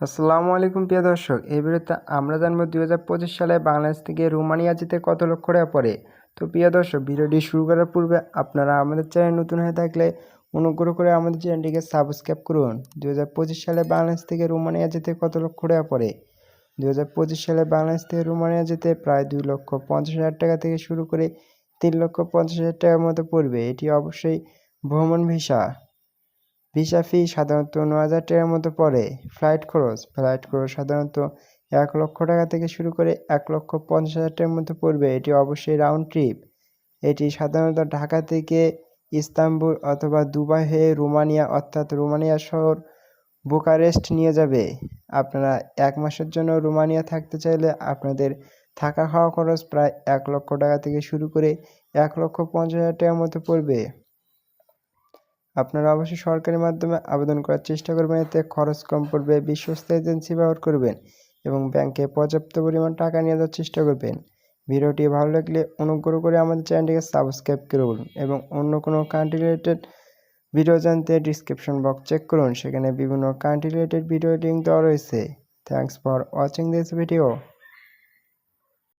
আসসালামু আলাইকুম প্রিয় দর্শক, এই ভিডিওতে আমরা জানব পঁচিশ সালে বাংলাদেশ থেকে রোমানিয়া যেতে কত লক্ষ টাকা পড়ে। তো প্রিয় দর্শক, ভিডিওটি শুরু করার পূর্বে আপনারা আমাদের চ্যানেল নতুন হয়ে থাকলে অনুগ্রহ করে আমাদের চ্যানেলটিকে সাবস্ক্রাইব করুন। দুই হাজার পঁচিশ সালে বাংলাদেশ থেকে রোমানিয়া যেতে কত লক্ষ টাকা পড়ে? দুই হাজার পঁচিশ সালে বাংলাদেশ থেকে রোমানিয়া যেতে প্রায় দুই লক্ষ পঞ্চাশ হাজার টাকা থেকে শুরু করে তিন লক্ষ পঞ্চাশ হাজার টাকার মতো পড়বে। এটি অবশ্যই ভ্রমণ ভিসা। ভিসা ফি সাধারণত ন হাজার টাকার মতো পড়ে। ফ্লাইট খরচ ফ্লাইট খরচ সাধারণত এক লক্ষ টাকা থেকে শুরু করে এক লক্ষ পঞ্চাশ হাজার টাকার মতো পড়বে। এটি অবশ্যই রাউন্ড ট্রিপ এটি সাধারণত ঢাকা থেকে ইস্তাম্বুল অথবা দুবাই হয়ে রোমানিয়া, অর্থাৎ রোমানিয়া শহর বুকারেস্ট নিয়ে যাবে। আপনারা এক মাসের জন্য রোমানিয়া থাকতে চাইলে আপনাদের থাকা খাওয়া খরচ প্রায় এক লক্ষ টাকা থেকে শুরু করে এক লক্ষ পঞ্চাশ হাজার টাকার মতো পড়বে। আপনারা অবশ্যই সরকারি মাধ্যমে আবেদন করার চেষ্টা করবেন, এতে খরচ কম পড়বে, বিশ্বস্ত এজেন্সি ব্যবহার করবেন এবং ব্যাংকে পর্যাপ্ত পরিমাণ টাকা নিয়ে যাওয়ার চেষ্টা করবেন। ভিডিওটি ভালো লাগলে অনুগ্রহ করে আমাদের চ্যানেলটিকে সাবস্ক্রাইব করুন এবং অন্য কোনো কান্ট্রি রিলেটেড ভিডিও জানতে ডিসক্রিপশন বক্স চেক করুন, সেখানে বিভিন্ন কান্ট্রি রিলেটেড ভিডিও লিঙ্ক দেওয়া রয়েছে। Thanks for watching this video